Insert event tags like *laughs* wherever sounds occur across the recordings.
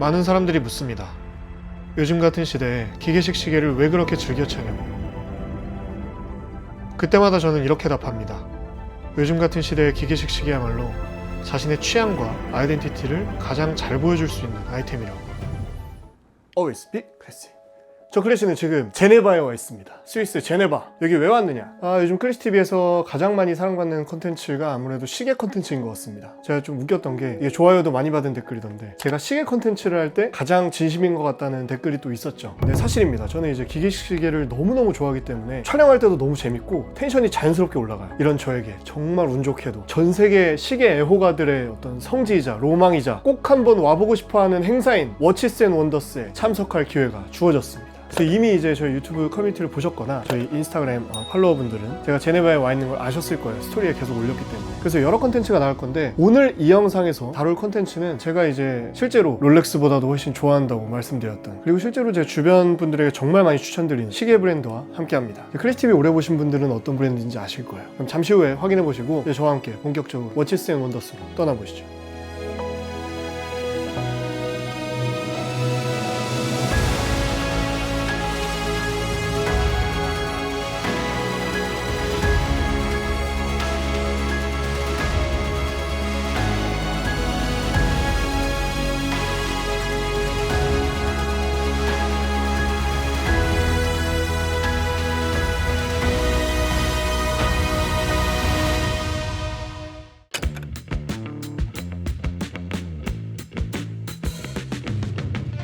많은 사람들이 묻습니다. 요즘 같은 시대에 기계식 시계를 왜 그렇게 즐겨 차냐고. 그때마다 저는 이렇게 답합니다. 요즘 같은 시대의 기계식 시계야말로 자신의 취향과 아이덴티티를 가장 잘 보여줄 수 있는 아이템이라고. Always be classy. 저 클래시는 지금 제네바에 와 있습니다. 스위스 제네바. 여기 왜 왔느냐? 아, 요즘 클래시 TV에서 가장 많이 사랑받는 컨텐츠가 아무래도 시계 컨텐츠인 것 같습니다. 제가 좀 웃겼던 게 이게 좋아요도 많이 받은 댓글이던데 제가 시계 컨텐츠를 할 때 가장 진심인 것 같다는 댓글이 또 있었죠. 네, 사실입니다. 저는 이제 기계식 시계를 너무너무 좋아하기 때문에 촬영할 때도 너무 재밌고 텐션이 자연스럽게 올라가요. 이런 저에게 정말 운 좋게도 전 세계 시계 애호가들의 어떤 성지이자 로망이자 꼭 한번 와보고 싶어하는 행사인 워치스 앤 원더스에 참석할 기회가 주어졌습니다. 그래서 이미 이제 저희 유튜브 커뮤니티를 보셨거나 저희 인스타그램 어, 팔로워분들은 제가 제네바에 와 있는 걸 아셨을 거예요. 스토리에 계속 올렸기 때문에. 그래서 여러 컨텐츠가 나올 건데 오늘 이 영상에서 다룰 컨텐츠는 제가 이제 실제로 롤렉스보다도 훨씬 좋아한다고 말씀드렸던 그리고 실제로 제 주변 분들에게 정말 많이 추천드린 시계 브랜드와 함께합니다. 크리스티비 오래 보신 분들은 어떤 브랜드인지 아실 거예요. 그럼 잠시 후에 확인해 보시고 저와 함께 본격적으로 워치스 앤 원더스로 떠나보시죠.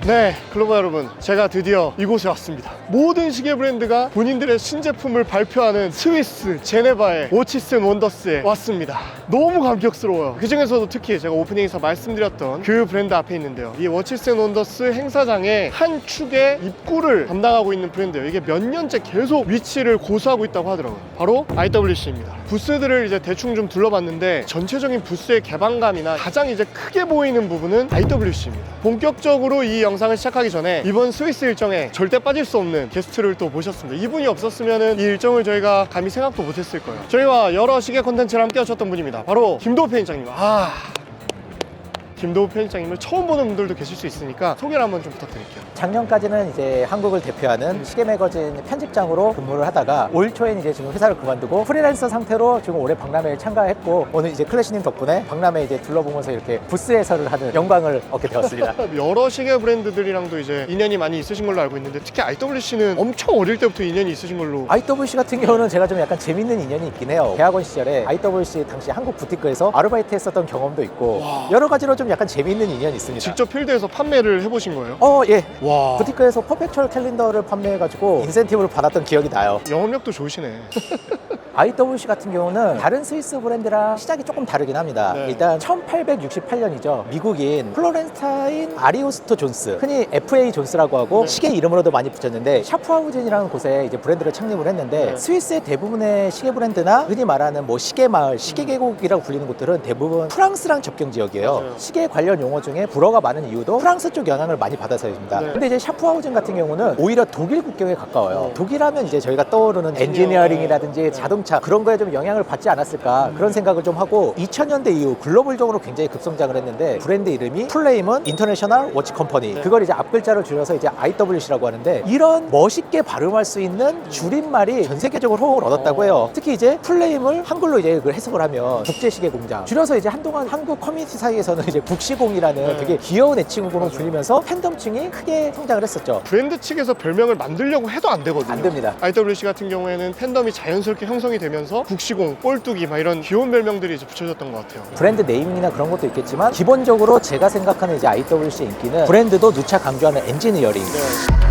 네, 글로벌 여러분, 제가 드디어 이곳에 왔습니다. 모든 시계 브랜드가 본인들의 신제품을 발표하는 스위스 제네바의 앤 원더스에 왔습니다. 너무 감격스러워요. 그 중에서도 특히 제가 오프닝에서 말씀드렸던 그 브랜드 앞에 있는데요. 이앤 원더스 행사장의 한 축의 입구를 담당하고 있는 브랜드예요. 이게 몇 년째 계속 위치를 고수하고 있다고 하더라고요. 바로 IWC입니다. 부스들을 이제 대충 좀 둘러봤는데 전체적인 부스의 개방감이나 가장 이제 크게 보이는 부분은 IWC입니다. 본격적으로 이 영상을 시작하기 전에 이번 스위스 일정에 절대 빠질 수 없는 게스트를 또 모셨습니다. 이분이 없었으면 이 일정을 저희가 감히 생각도 못했을 거예요. 저희와 여러 시계 콘텐츠를 함께 하셨던 분입니다. 바로 김도우 편집장님. 아. 김도우 편집장님을 처음 보는 분들도 계실 수 있으니까 소개를 한번 좀 부탁드릴게요. 작년까지는 이제 한국을 대표하는 시계 매거진 편집장으로 근무를 하다가 올 초엔 이제 지금 회사를 그만두고 프리랜서 상태로 지금 올해 박람회에 참가했고 오늘 이제 클래시님 덕분에 박람회 이제 둘러보면서 이렇게 부스 해설을 하는 영광을 얻게 되었습니다. *laughs* 여러 시계 브랜드들이랑도 이제 인연이 많이 있으신 걸로 알고 있는데 특히 IWC는 엄청 어릴 때부터 인연이 있으신 걸로 IWC 같은 경우는 제가 좀 약간 재밌는 인연이 있긴 해요. 대학원 시절에 IWC 당시 한국 부티크에서 아르바이트 했었던 경험도 있고 여러 가지로 좀 약간 재밌는 인연이 있습니다. 직접 필드에서 판매를 해보신 거예요? 어, 예. 와 부티크에서 퍼펙츄얼 캘린더를 판매해가지고 인센티브를 받았던 기억이 나요. 영업력도 좋으시네. *laughs* IWC 같은 경우는 다른 스위스 브랜드랑 시작이 조금 다르긴 합니다. 네. 일단 1868년이죠. 미국인 플로렌타인 아리오스토 존스, 흔히 FA 존스라고 하고 시계 이름으로도 많이 붙였는데 샤프하우젠이라는 곳에 이제 브랜드를 창립을 했는데 네. 스위스의 대부분의 시계 브랜드나 흔히 말하는 뭐 시계 마을, 시계 계곡이라고 불리는 곳들은 대부분 프랑스랑 접경 지역이에요. 맞아요. 시계 관련 용어 중에 불어가 많은 이유도 프랑스 쪽 영향을 많이 받아서입니다. 네. 근데 이제 샤프하우젠 같은 경우는 오히려 독일 국경에 가까워요. 어. 독일하면 이제 저희가 떠오르는 엔지니어링이라든지 네. 자동차 그런 거에 좀 영향을 받지 않았을까 그런 생각을 좀 하고 2000년대 이후 글로벌적으로 굉장히 급성장을 했는데 브랜드 이름이 플레임은 인터내셔널 워치 컴퍼니 그걸 이제 앞글자를 줄여서 이제 IWC라고 하는데 이런 멋있게 발음할 수 있는 줄임말이 전 세계적으로 호응을 얻었다고 해요. 특히 이제 플레임을 한글로 이제 그걸 해석을 하면 국제시계 공장 줄여서 이제 한동안 한국 커뮤니티 사이에서는 이제 국시공이라는 네. 되게 귀여운 애칭으로 불리면서 팬덤층이 크게 성장을 했었죠. 브랜드 측에서 별명을 만들려고 해도 안 되거든요. 안 됩니다. IWC 같은 경우에는 팬덤이 자연스럽게 형성 이 되면서 국시공, 꼴뚜기 막 이런 귀여운 별명들이 이제 붙여졌던 것 같아요. 브랜드 네이밍이나 그런 것도 있겠지만 기본적으로 제가 생각하는 이제 IWC 인기는 브랜드도 누차 강조하는 엔지니어링 네.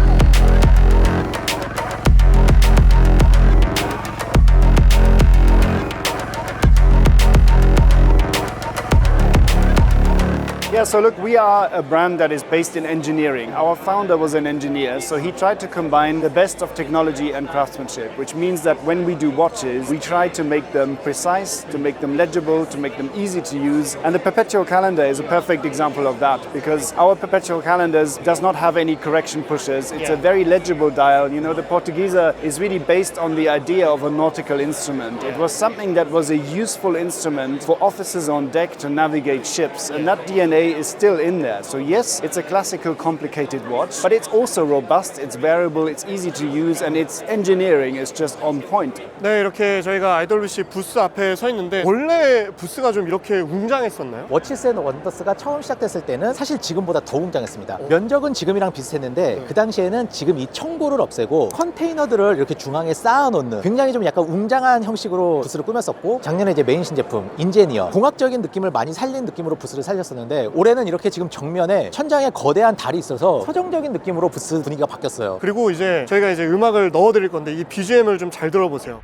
So look, we are a brand that is based in engineering. Our founder was an engineer, so he tried to combine the best of technology and craftsmanship, which means that when we do watches, we try to make them precise, to make them legible, to make them easy to use. And the perpetual calendar is a perfect example of that because our perpetual calendars does not have any correction pushes. It's a very legible dial. You know, the Portuguesa is really based on the idea of a nautical instrument. It was something that was a useful instrument for officers on deck to navigate ships, and that DNA is still in there. So yes, it's a classical complicated watch, but it's also robust, it's variable, it's easy to use and its engineering is just on point. 네, 이렇게 저희가 IWC 부스 앞에 서 있는데 원래 부스가 좀 이렇게 웅장했었나요? 워치스 앤 원더스가 처음 시작됐을 때는 사실 지금보다 더 웅장했습니다. 면적은 지금이랑 비슷했는데 그 당시에는 지금 이 청고를 없애고 컨테이너들을 이렇게 중앙에 쌓아놓는 굉장히 좀 약간 웅장한 형식으로 부스를 꾸몄었고 작년에 이제 메인 신제품 인제니어 공학적인 느낌을 많이 살린 느낌으로 부스를 살렸었는데 올해 는 이렇게 지금 정면에 천장에 거대한 달이 있어서 서정적인 느낌으로 부스 분위기가 바뀌었어요. 그리고 이제 저희가 이제 음악을 넣어드릴 건데 이 BGM을 좀 잘 들어보세요.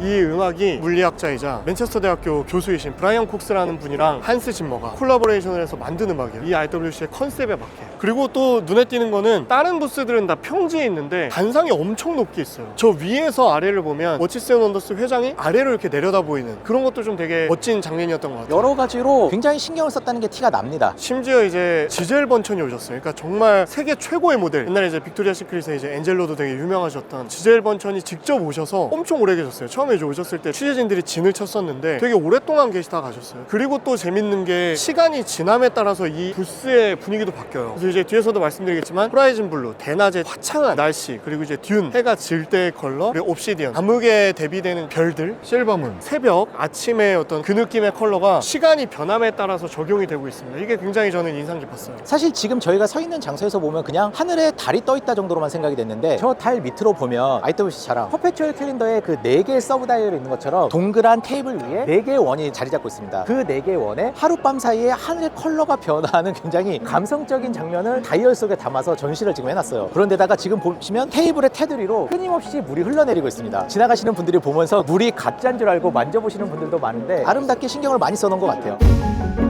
이 음악이 물리학자이자 맨체스터 대학교 교수이신 브라이언 콕스라는 분이랑 한스 짐머가 콜라보레이션을 해서 만든 음악이에요. 이 IWC의 컨셉에 맞게. 그리고 또 눈에 띄는 거는 다른 부스들은 다 평지에 있는데 단상이 엄청 높게 있어요. 저 위에서 아래를 보면 워치스 앤 원더스 회장이 아래로 이렇게 내려다 보이는 그런 것도 좀 되게 멋진 장면이었던 것 같아요. 여러 가지로 굉장히 신경을 썼다는 게 티가 납니다. 심지어 이제 지젤 번천이 오셨어요. 그러니까 정말 세계 최고의 모델. 옛날에 이제 빅토리아 시크릿의 이제 엔젤로도 되게 유명하셨던 지젤 번천이 직접 오셔서 엄청 오래 계셨어요. 처음 에 이제 오셨을 때 취재진들이 진을 쳤었는데 되게 오랫동안 계시다 가셨어요. 그리고 또 재밌는 게 시간이 지남에 따라서 이 부스의 분위기도 바뀌어요. 그래서 이제 뒤에서도 말씀드리겠지만 호라이즌 블루, 대낮의 화창한 날씨, 그리고 이제 듄, 해가 질 때의 컬러, 그리고 옵시디언, 암흑에 대비되는 별들, 실버문, 새벽, 아침의 어떤 그 느낌의 컬러가 시간이 변함에 따라서 적용이 되고 있습니다. 이게 굉장히 저는 인상 깊었어요. 사실 지금 저희가 서 있는 장소에서 보면 그냥 하늘에 달이 떠 있다 정도로만 생각이 됐는데 저 달 밑으로 보면 IWC처럼 퍼페추얼 캘린더에 그네 개의 서브 다이얼이 있는 것처럼 동그란 테이블 위에 네 개의 원이 자리 잡고 있습니다. 그 네 개의 원에 하룻밤 사이에 하늘의 컬러가 변화하는 굉장히 감성적인 장면을 다이얼 속에 담아서 전시를 지금 해놨어요. 그런데다가 지금 보시면 테이블의 테두리로 끊임없이 물이 흘러내리고 있습니다. 지나가시는 분들이 보면서 물이 가짜인 줄 알고 만져보시는 분들도 많은데 아름답게 신경을 많이 써놓은 것 같아요.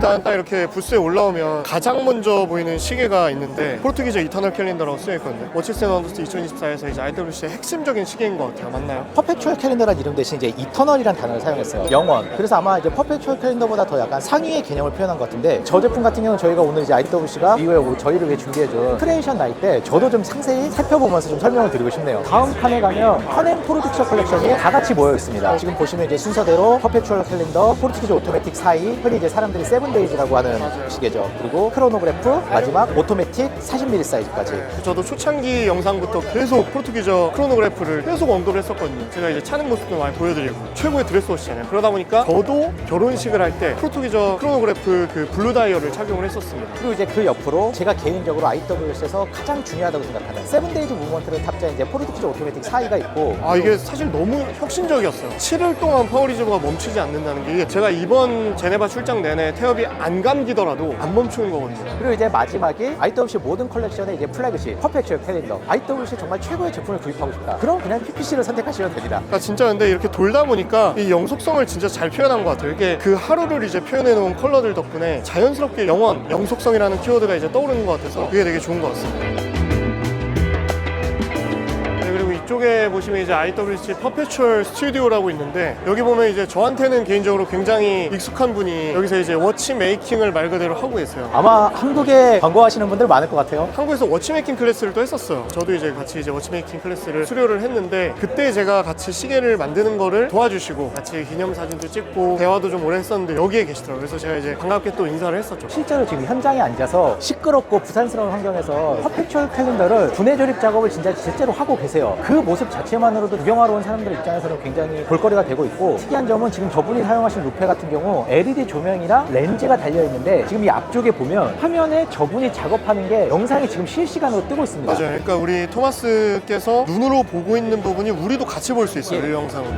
일단 딱 이렇게 부스에 올라오면 가장 먼저 보이는 시계가 있는데 포르투기즈 이터널 캘린더라고 쓰여 있거든요. 워치스 앤 원더스 2024에서 이제 IWC의 핵심적인 시계인 것 같아요. 맞나요? 퍼페추얼 캘린더라는 이름 대신 이제 이터널이란 단어를 사용했어요. 영원. 그래서 아마 이제 퍼페추얼 캘린더보다 더 약간 상위의 개념을 표현한 것 같은데 저 제품 같은 경우는 저희가 오늘 이제 IWC가 이후에 뭐 저희를 위해 준비해준 크리에이션 나이 때 저도 좀 상세히 살펴보면서 좀 설명을 드리고 싶네요. 다음 칸에 가면 커넨 포르투기저 컬렉션이 다 같이 모여 있습니다. 지금 보시면 이제 순서대로 퍼페추얼 캘린더, 포르투기저 오토매틱 사이, 흔히 이제 사람들이 세븐 데이즈라고 하는 시계죠. 그리고 크로노그래프, 마지막 오토매틱 40mm 사이즈까지. 저도 초창기 영상부터 계속 포르투기저 크로노그래프를 계속 언급을 했었거든요. 제가 이제 차는 모습도 많이 보여드리고 최고의 드레스워치잖아요. 그러다 보니까 저도 결혼식을 할 때 포르투기저 크로노그래프 그 블루 다이얼을 착용을 했었습니다. 그리고 이제 그 옆으로 제가 개인적으로 IWS에서 가장 중요하다고 생각하는 세븐데이즈 무브먼트를 탑재한 이제 포르투기저 오토매틱 사이가 있고 아 이게 사실 너무 혁신적이었어요. 7일 동안 파워리저브가 멈추지 않는다는 게 제가 이번 제네바 출장 내내 태엽이 안 감기더라도 안 멈추는 거거든요. 그리고 이제 마지막이 IWC 모든 컬렉션의 이제 플래그십 퍼펙츄얼 캘린더 IWC 정말 최고의 제품을 구입하고 싶다 그럼 그냥 PPC를 선택하시면 됩니다 그러니까 진짜 근데 이렇게 돌다 보니까 이 영속성을 진짜 잘 표현한 것 같아요. 이게 그 하루를 이제 표현해 놓은 컬러들 덕분에 자연스럽게 영원, 영속성이라는 키워드가 이제 떠오르는 것 같아서 그게 되게 좋은 것 같습니다. 이쪽에 보시면 이제 IWC 퍼페추얼 스튜디오라고 있는데 여기 보면 이제 저한테는 개인적으로 굉장히 익숙한 분이 여기서 이제 워치 메이킹을 말 그대로 하고 계세요. 아마 한국에 광고하시는 분들 많을 것 같아요 한국에서 워치메이킹 클래스를 또 했었어요. 저도 이제 같이 이제 워치메이킹 클래스를 수료를 했는데 그때 제가 같이 시계를 만드는 거를 도와주시고 같이 기념 사진도 찍고 대화도 좀 오래 했었는데 여기에 계시더라고요. 그래서 제가 이제 반갑게 또 인사를 했었죠. 실제로 지금 현장에 앉아서 시끄럽고 부산스러운 환경에서 퍼펙츄얼 캘린더를 분해 조립 작업을 진짜 실제로 하고 계세요. 그 모습 자체만으로도 구경하러 온 사람들 입장에서는 굉장히 볼거리가 되고 있고 특이한 점은 지금 저분이 사용하신 루페 같은 경우 LED 조명이랑 렌즈가 달려 있는데 지금 이 앞쪽에 보면 화면에 저분이 작업하는 게 영상이 지금 실시간으로 뜨고 있습니다. 맞아요. 그러니까 우리 토마스께서 눈으로 보고 있는 부분이 우리도 같이 볼 수 있어요. 예. 이 영상은.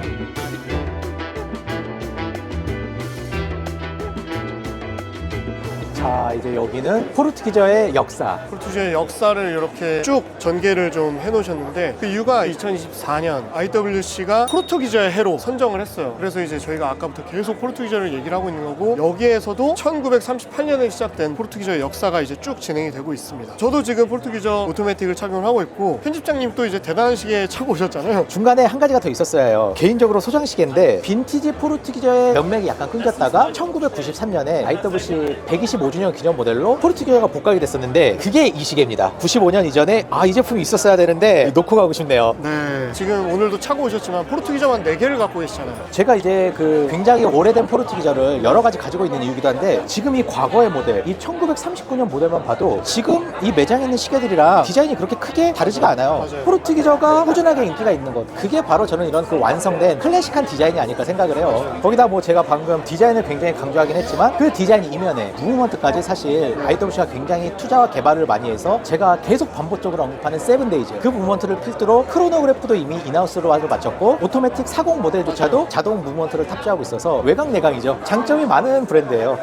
자 이제 여기는 포르투기저의 역사 포르투지의 역사를 이렇게 쭉 전개를 좀 해놓으셨는데 그 이유가 2024년 IWC가 포르투기저의 해로 선정을 했어요. 그래서 이제 저희가 아까부터 계속 포르투기저를 얘기를 하고 있는 거고 여기에서도 1938년에 시작된 포르투기저의 역사가 이제 쭉 진행이 되고 있습니다. 저도 지금 포르투기저 오토매틱을 착용을 하고 있고 편집장님 또 이제 대단한 시계 차고 오셨잖아요. 중간에 한 가지가 더 있었어야 해요. 개인적으로 소장 시계인데 빈티지 포르투기저의 명맥이 약간 끊겼다가 1993년에 IWC 125 25주년 기념 모델로 포르투기저가 복각이 됐었는데 그게 이 시계입니다. 95년 이전에 아 이 제품이 있었어야 되는데 놓고 가고 싶네요. 네. 지금 오늘도 차고 오셨지만 포르투기저만 4개를 갖고 계시잖아요. 제가 이제 그 굉장히 오래된 포르투기저를 여러 가지 가지고 있는 이유기도 한데 지금 이 과거의 모델, 이 1939년 모델만 봐도 지금 이 매장에 있는 시계들이랑 디자인이 그렇게 크게 다르지가 않아요. 맞아요. 포르투기저가 꾸준하게 인기가 있는 것. 그게 바로 저는 이런 그 완성된 클래식한 디자인이 아닐까 생각을 해요. 거기다 뭐 제가 방금 디자인을 굉장히 강조하긴 했지만 그 디자인 이면에 무브먼트 까지 사실 IWC가 굉장히 투자와 개발을 많이 해서 제가 계속 반복적으로 언급하는 세븐데이즈 그 무브먼트를 필두로 크로노그래프도 이미 인하우스로 마쳤고 오토매틱 40 모델조차도 자동 무브먼트를 탑재하고 있어서 외곽 내강이죠. 장점이 많은 브랜드예요.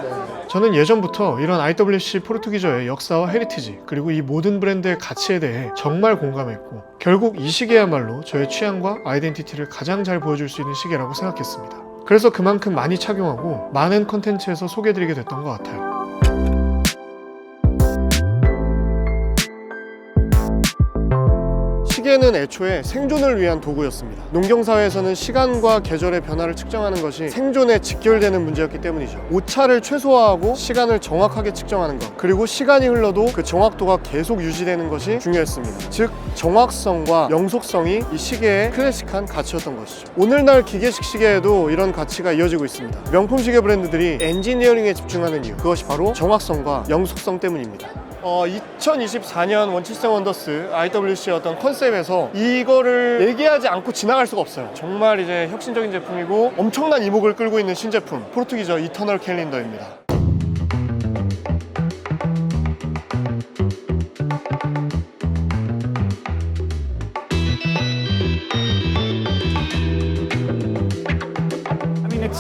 저는 예전부터 이런 IWC 포르투기저의 역사와 헤리티지 그리고 이 모든 브랜드의 가치에 대해 정말 공감했고 결국 이 시계야말로 저의 취향과 아이덴티티를 가장 잘 보여줄 수 있는 시계라고 생각했습니다. 그래서 그만큼 많이 착용하고 많은 컨텐츠에서 소개해드리게 됐던 것 같아요. 시계는 애초에 생존을 위한 도구였습니다. 농경사회에서는 시간과 계절의 변화를 측정하는 것이 생존에 직결되는 문제였기 때문이죠. 오차를 최소화하고 시간을 정확하게 측정하는 것, 그리고 시간이 흘러도 그 정확도가 계속 유지되는 것이 중요했습니다. 즉, 정확성과 영속성이 이 시계의 클래식한 가치였던 것이죠. 오늘날 기계식 시계에도 이런 가치가 이어지고 있습니다. 명품 시계 브랜드들이 엔지니어링에 집중하는 이유, 그것이 바로 정확성과 영속성 때문입니다. 어, 2024년 원치성 원더스 IWC의 어떤 컨셉에서 이거를 얘기하지 않고 지나갈 수가 없어요. 정말 이제 혁신적인 제품이고 엄청난 이목을 끌고 있는 신제품 포르투기저 이터널 캘린더입니다.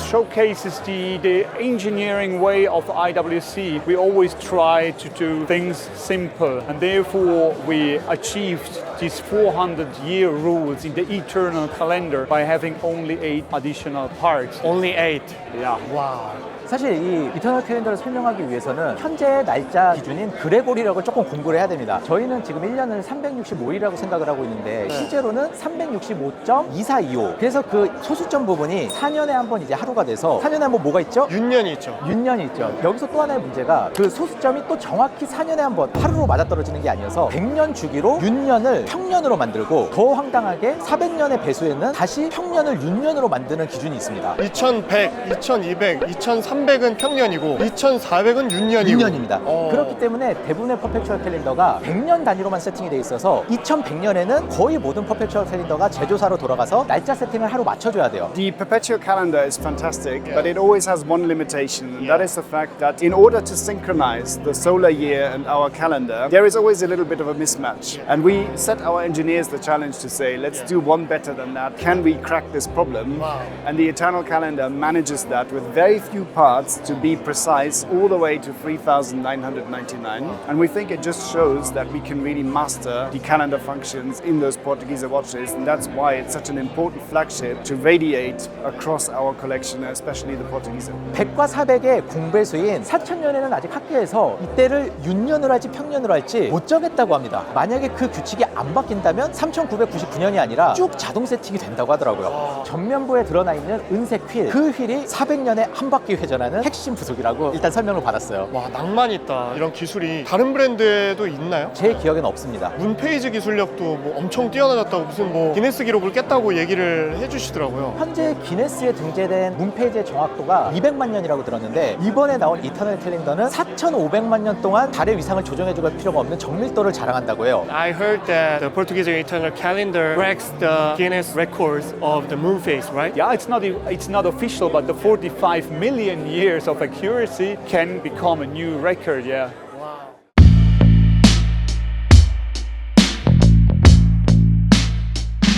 Showcases the, the engineering way of IWC. We always try to do things simple, and therefore we achieved these 400 year rules in the eternal calendar by having only eight additional parts. Only 8. Yeah. 와. 사실 이 이터널 캘린더를 설명하기 위해서는 현재 날짜 기준인 그레고리력을 조금 공부를 해야 됩니다. 저희는 지금 1년을 365일이라고 생각을 하고 있는데 실제로는 365.2425. 그래서 그 소수점 부분이 4년에 한 번 이제 하루가 돼서 4년에 한 번 뭐가 있죠? 윤년이 있죠. 윤년이 있죠. 여기서 또 하나의 문제가 그 소수점이 또 정확히 4년에 한 번 하루로 맞아떨어지는 게 아니어서 100년 주기로 윤년을 평년으로 만들고 더 황당하게 400년의 배수에는 다시 평년을 윤년으로 만드는 기준이 있습니다. 2100, 2200, 2300은 평년이고 2400은 윤년이고. 윤년입니다. 어. 그렇기 때문에 대부분의 퍼펙추얼 캘린더가 100년 단위로만 세팅이 돼 있어서 2100년에는 거의 모든 퍼펙추얼 캘린더가 제조사로 돌아가서 날짜 세팅을 하루 맞춰줘야 돼요. The perpetual calendar is fantastic, but it always has one limitation. and That is the fact that in order to synchronize the solar year and our calendar, there is always a little bit of a mismatch. And we set our engineers the challenge to say, let's do one better than that. Can we crack this problem? Wow. And the eternal calendar manages that with very few parts to be precise all the way to 3999. And we think it just shows that we can really master the calendar functions in those Portuguese watches. And that's why it's such an important flagship to radiate across our collection, especially the Portuguese. 100과 400의 공배수인 4000년에는 아직 학계에서 이때를 윤년으로 할지 평년으로 할지 못 정했다고 합니다. 만약에 그 규칙이 안 바뀐다면 3999년이 아니라 쭉 자동 세팅이 된다고 하더라고요. 전면부에 드러나 있는 은색 휠, 그 휠이 400년에 한 바퀴 회전 하는 핵심 부속이라고 일단 설명을 받았어요. 와, 낭만 있다. 이런 기술이 다른 브랜드에도 있나요? 제 기억에는 없습니다. 문페이지 기술력도 뭐 엄청 뛰어나졌다고 무슨 뭐 기네스 기록을 깼다고 얘기를 해주시더라고요. 현재 기네스에 등재된 문페이지의 정확도가 200만 년이라고 들었는데 이번에 나온 이터널 캘린더는 4,500만 년 동안 달의 위상을 조정해줄 필요가 없는 정밀도를 자랑한다고 해요. I heard that the Portuguese Eternal Calendar breaks the Guinness records of the moon phase, right? Yeah, it's not it's not official, but the 45 million years of accuracy can become a new record. Yeah.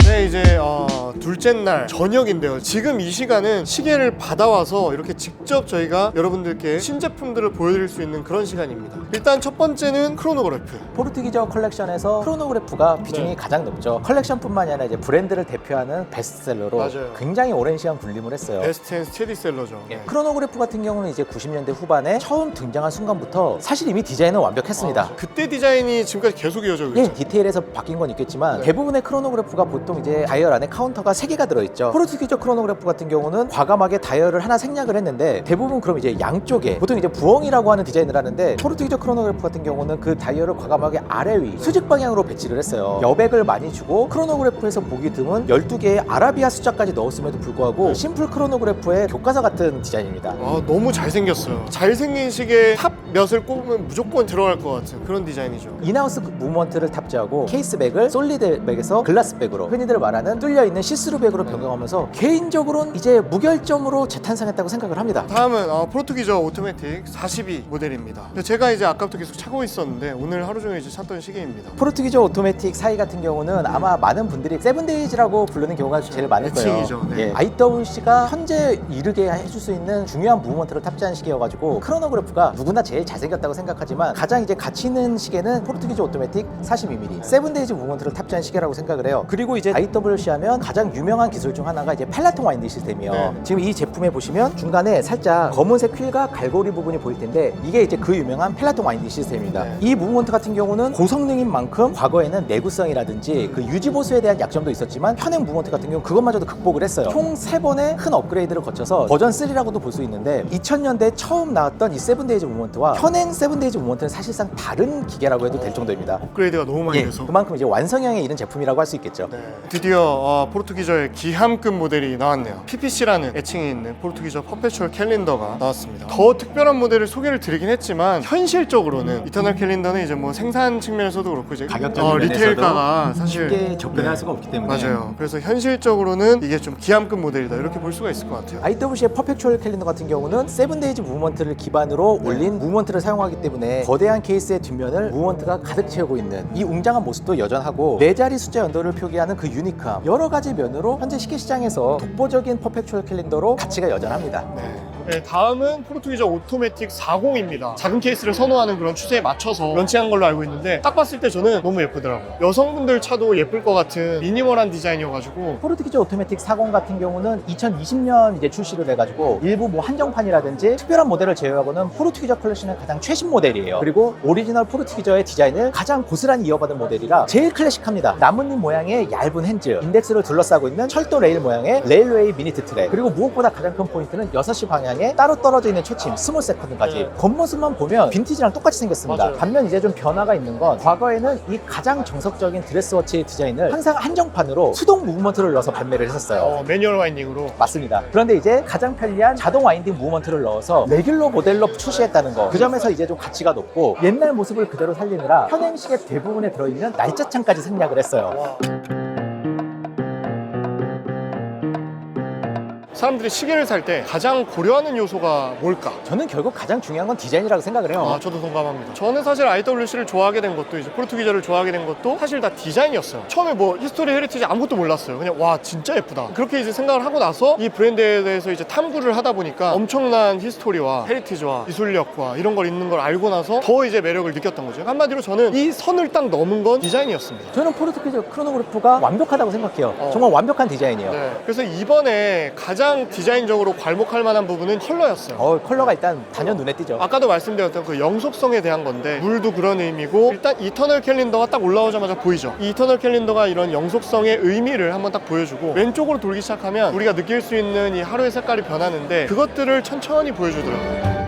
네, 이제 어, 둘째 날 저녁인데요. 지금 이 시간은 시계를 받아와서 이렇게 직접 저희가 여러분들께 신제품들을 보여드릴 수 있는 그런 시간입니다. 일단 첫 번째는 크로노그래프. 포르투기저 컬렉션에서 크로노그래프가 비중이 네. 가장 높죠. 컬렉션뿐만이 아니라 이제 브랜드를 대표하는 베스트셀러로 맞아요. 굉장히 오랜 시간 군림을 했어요. 베스트 앤 스테디셀러죠. 네. 크로노그래프 같은 경우는 이제 90년대 후반에 처음 등장한 순간부터 사실 이미 디자인은 완벽했습니다. 그때 디자인이 지금까지 계속 이어져 예, 있죠. 디테일에서 바뀐 건 있겠지만 대부분의 크로노그래프가 보통 이제 다이얼 안에 카운터 무브먼터가 3개가 들어있죠. 포르투기저 크로노그래프 같은 경우는 과감하게 다이얼을 하나 생략을 했는데 대부분 그럼 이제 양쪽에 보통 이제 부엉이라고 하는 디자인을 하는데 포르투기저 크로노그래프 같은 경우는 그 다이얼을 과감하게 아래 위 수직 방향으로 배치를 했어요. 여백을 많이 주고 크로노그래프에서 보기 드문 12개의 아라비아 숫자까지 넣었음에도 불구하고 심플 크로노그래프의 교과서 같은 디자인입니다. 아, 너무 잘생겼어요. 잘생긴 시계 탑 몇을 꼽으면 무조건 들어갈 것 같은 그런 디자인이죠. 인하우스 무브먼트를 탑재하고 케이스백을 솔리드 백에서 글라스 백으로 흔히들 말하는 뚫려 있는 시스루 백으로 변경하면서 개인적으로는 이제 무결점으로 재탄생했다고 생각을 합니다. 다음은 어, 프로토기저 오토매틱 42 모델입니다. 제가 이제 아까부터 계속 차고 있었는데 오늘 하루 종일 이제 찾던 시계입니다. 포르투기저 오토매틱 사이 같은 경우는 아마 많은 분들이 세븐데이즈라고 부르는 경우가 제일 많을 거예요. 애칭이죠, 네. 예, IWC가 현재 이르게 해줄 수 있는 중요한 무브먼트를 탑재한 시계여가지고 크로노그래프가 누구나 제일 잘생겼다고 생각하지만 가장 이제 가치 있는 시계는 포르투기저 오토매틱 42mm 세븐데이즈 무브먼트를 탑재한 시계라고 생각을 해요. 그리고 이제 IWC 하면 가장 유명한 기술 중 하나가 이제 펠라톤 와인딩 시스템이에요. 네. 지금 이 제품에 보시면 중간에 살짝 검은색 휠과 갈고리 부분이 보일 텐데 이게 이제 그 유명한 펠라톤 와인딩 시스템입니다. 네. 이 무브먼트 같은 경우는 고성능인 만큼 과거에는 내구성이라든지 그 유지 보수에 대한 약점도 있었지만 현행 무브먼트 같은 경우 그것마저도 극복을 했어요. 총 세번의 큰 업그레이드를 거쳐서 버전 3라고도 볼 수 있는데 2000년대 처음 나왔던 이 세븐데이즈 무브먼트와 현행 세븐데이즈 무브먼트는 사실상 다른 기계라고 해도 될 정도입니다. 업그레이드가 너무 많이 예, 돼서 그만큼 이제 완성형에 이른 제품이라고 할 수 있겠죠. 네. 드디어 어, 포르투기저의 기함급 모델이 나왔네요. PPC라는 애칭이 있는 포르투기저 퍼페추얼 캘린더가 나왔습니다. 더 특별한 모델을 소개를 드리긴 했지만 현실적으로는 이터널 캘린더는 이제 뭐 생산 측면에서도 그렇고 이제 가격적인 어, 면에서도 리테일가가 사실 쉽게 접근할 네. 수가 없기 때문에 맞아요. 그래서 현실적으로는 이게 좀 기함급 모델이다 이렇게 볼 수가 있을 것 같아요. IWC의 퍼펙추얼 캘린더 같은 경우는 세븐데이즈 무브먼트를 기반으로 올린 무 브먼트를 사용하기 때문에 거대한 케이스의 뒷면을 무브먼트가 가득 채우고 있는 이 웅장한 모습도 여전하고 네 자리 숫자 연도를 표기하는 그 유니크함 여러 가지 면으로 현재 시계 시장에서 독보적인 퍼펙추얼 캘린더로 가치가 여전합니다. 네. 네, 다음은 포르투기저 오토매틱 40입니다. 작은 케이스를 선호하는 그런 추세에 맞춰서 런칭한 걸로 알고 있는데 딱 봤을 때 저는 너무 예쁘더라고요. 여성분들 차도 예쁠 것 같은 미니멀한 디자인이어가지고 포르투기저 오토매틱 40 같은 경우는 2020년 이제 출시를 해가지고 일부 뭐 한정판이라든지 특별한 모델을 제외하고는 포르투기저 컬렉션의 가장 최신 모델이에요. 그리고 오리지널 포르투기저의 디자인을 가장 고스란히 이어받은 모델이라 제일 클래식합니다. 나뭇잎 모양의 얇은 핸즈, 인덱스를 둘러싸고 있는 철도 레일 모양의 레일웨이 미니트 트랙, 그리고 무엇보다 가장 큰 포인트는 6시 방향 에 따로 떨어져 있는 초침, 스몰 세컨드까지 네. 겉모습만 보면 빈티지랑 똑같이 생겼습니다. 맞아요. 반면 이제 좀 변화가 있는 건 과거에는 이 가장 정석적인 드레스워치 디자인을 항상 한정판으로 수동 무브먼트를 넣어서 판매를 했었어요. 어, 매뉴얼 와인딩으로 맞습니다. 그런데 이제 가장 편리한 자동 와인딩 무브먼트를 넣어서 레귤러 모델로 출시했다는 거. 그 점에서 이제 좀 가치가 높고 옛날 모습을 그대로 살리느라 현행 시계 대부분에 들어있는 날짜창까지 생략을 했어요. 사람들이 시계를 살 때 가장 고려하는 요소가 뭘까? 저는 결국 가장 중요한 건 디자인이라고 생각을 해요. 아, 저도 동감합니다. 저는 사실 IWC를 좋아하게 된 것도 이제 포르투기저를 좋아하게 된 것도 사실 다 디자인이었어요. 처음에 뭐 히스토리 헤리티지 아무것도 몰랐어요. 그냥 와 진짜 예쁘다. 그렇게 이제 생각을 하고 나서 이 브랜드에 대해서 이제 탐구를 하다 보니까 엄청난 히스토리와 헤리티지와 기술력과 이런 걸 있는 걸 알고 나서 더 이제 매력을 느꼈던 거죠. 한마디로 저는 이 선을 딱 넘은 건 디자인이었습니다. 저는 포르투기저 크로노그래프가 완벽하다고 생각해요. 어. 정말 완벽한 디자인이에요. 네. 그래서 이번에 가장 디자인적으로 괄목할 만한 부분은 컬러였어요. 어, 컬러가 일단 단연 눈에 띄죠. 아까도 말씀드렸던 그 영속성에 대한 건데 물도 그런 의미고 일단 이터널 캘린더가 딱 올라오자마자 보이죠 이 이터널 캘린더가 이런 영속성의 의미를 한번 딱 보여주고 왼쪽으로 돌기 시작하면 우리가 느낄 수 있는 이 하루의 색깔이 변하는데 그것들을 천천히 보여주더라고요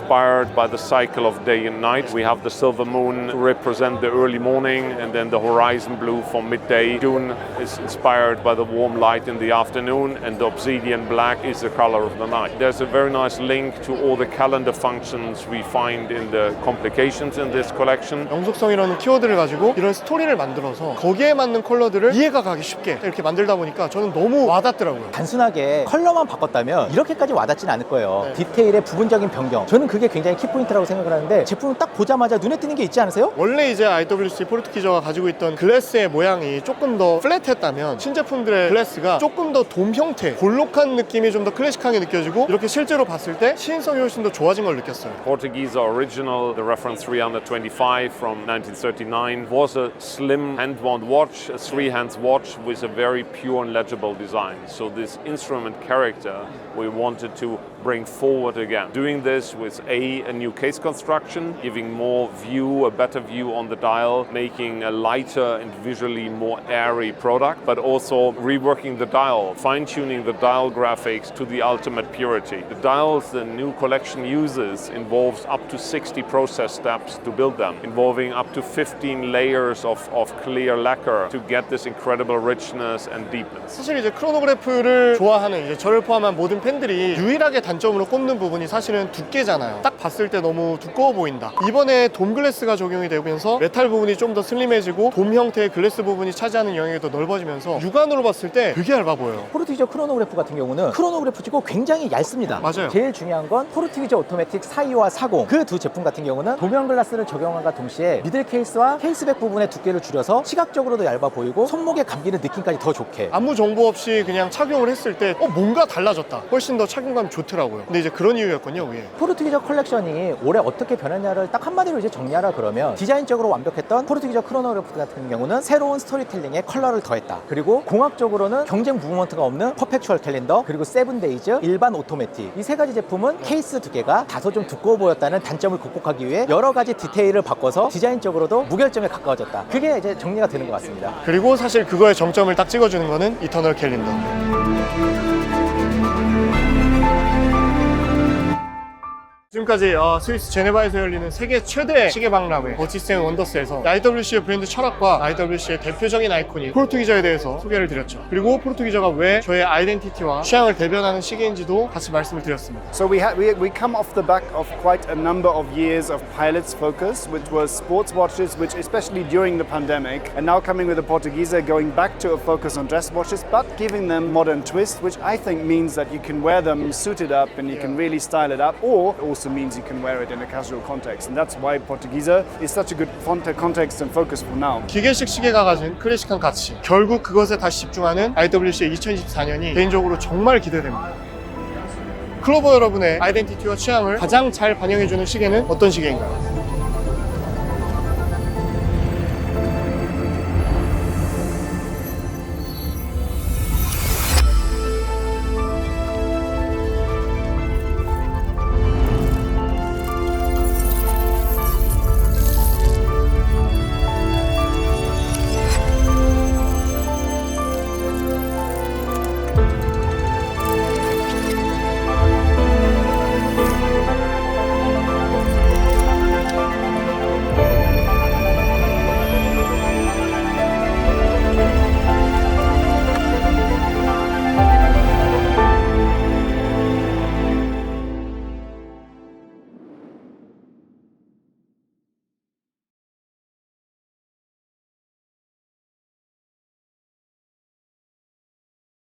inspired by the cycle of day and night. We have the silver moon to represent the early morning, and then the horizon blue for midday. June is inspired by the warm light in the afternoon, and the obsidian black is the color of the night. There's a very nice link to all the calendar functions we find in the complications in this collection. 영속성이라는 키워드를 가지고 이런 스토리를 만들어서 거기에 맞는 컬러들을 이해가 가기 쉽게 이렇게 만들다 보니까 저는 너무 와닿더라고요 단순하게 컬러만 바꿨다면 이렇게까지 와닿진 않을 거예요. 네. 디테일의 부분적인 변경. 저는 그게 굉장히 키포인트라고 생각을 하는데 제품을 딱 보자마자 눈에 띄는 게 있지 않으세요? 원래 이제 IWC 포르투기저가 가지고 있던 글래스의 모양이 조금 더 플랫했다면 신제품들의 글래스가 조금 더 돔 형태, 볼록한 느낌이 좀 더 클래식하게 느껴지고 이렇게 실제로 봤을 때 시인성이 훨씬 더 좋아진 걸 느꼈어요. Portuguese original, the reference 325 from 1939, was a slim hand-wound watch, a three-hands watch with a very pure and legible design. So this instrument character we wanted to bring forward again. Doing this with A, a new case construction, giving more view, a better view on the dial, making a lighter and visually more airy product, but also reworking the dial, fine tuning the dial graphics to the ultimate purity. The dials the new collection uses involves up to 60 process steps to build them, involving up to 15 layers of, of clear lacquer to get this incredible richness and deepness. 사실 이제 크로노그래프를 좋아하는 이제 저를 포함한 모든 팬들이 유일하게 단점으로 꼽는 부분이 사실은 두께잖아요. 딱 봤을 때 너무 두꺼워 보인다. 이번에 돔 글래스가 적용이 되면서 메탈 부분이 좀 더 슬림해지고 돔 형태의 글래스 부분이 차지하는 영역이 더 넓어지면서 육안으로 봤을 때 되게 얇아 보여요. 포르티저 크로노그래프 같은 경우는 크로노그래프 치고 굉장히 얇습니다. 맞아요. 제일 중요한 건 포르티저 오토매틱 42와 40 그 두 제품 같은 경우는 도면 글라스를 적용함과 동시에 미들 케이스와 케이스백 부분의 두께를 줄여서 시각적으로도 얇아 보이고 손목에 감기는 느낌까지 더 좋게 아무 정보 없이 그냥 착용을 했을 때 어, 뭔가 달라졌다. 훨씬 더 착용감이 좋더라고요. 근데 이제 그런 이유였군요, 위에. 포르투기저 컬렉션이 올해 어떻게 변했냐를 딱 한마디로 이제 정리하라 그러면 디자인적으로 완벽했던 포르투기저 크로노그래프 같은 경우는 새로운 스토리텔링에 컬러를 더했다. 그리고 공학적으로는 경쟁 무브먼트가 없는 퍼펙추얼 캘린더 그리고 세븐데이즈 일반 오토매틱 이 세 가지 제품은 케이스 두 개가 다소 좀 두꺼워 보였다는 단점을 극복하기 위해 여러 가지 디테일을 바꿔서 디자인적으로도 무결점에 가까워졌다. 그게 이제 정리가 되는 것 같습니다. 그리고 사실 그거에 정점을 딱 찍어주는 거는 이터널 캘린더. 지금까지 어, 스위스 제네바에서 열리는 세계 최대 시계 박람회 버티스 앤 원더스에서 IWC의 브랜드 철학과 IWC의 대표적인 아이콘인 포르투기저에 대해서 소개를 드렸죠. 그리고 포르투기저가 왜 저의 아이덴티티와 취향을 대변하는 시계인지도 같이 말씀을 드렸습니다. So we, ha- we, we come off the back of quite a number of years of pilot's focus, which was sports watches, which especially during the pandemic, and now coming with the Portuguesa, going back to a focus on dress watches, but giving them modern twist, which I think means that you can wear them suited up and you can really style it up, or also means you can wear it in a casual context. And that's why Portuguesa is such a good context and focus for now. 기계식 시계가 가진 클래식한 가치 결국 그것에 다시 집중하는 IWC의 2024년이 개인적으로 정말 기대됩니다. 클로버 여러분의 아이덴티티와 취향을 가장 잘 반영해주는 시계는 어떤 시계인가요?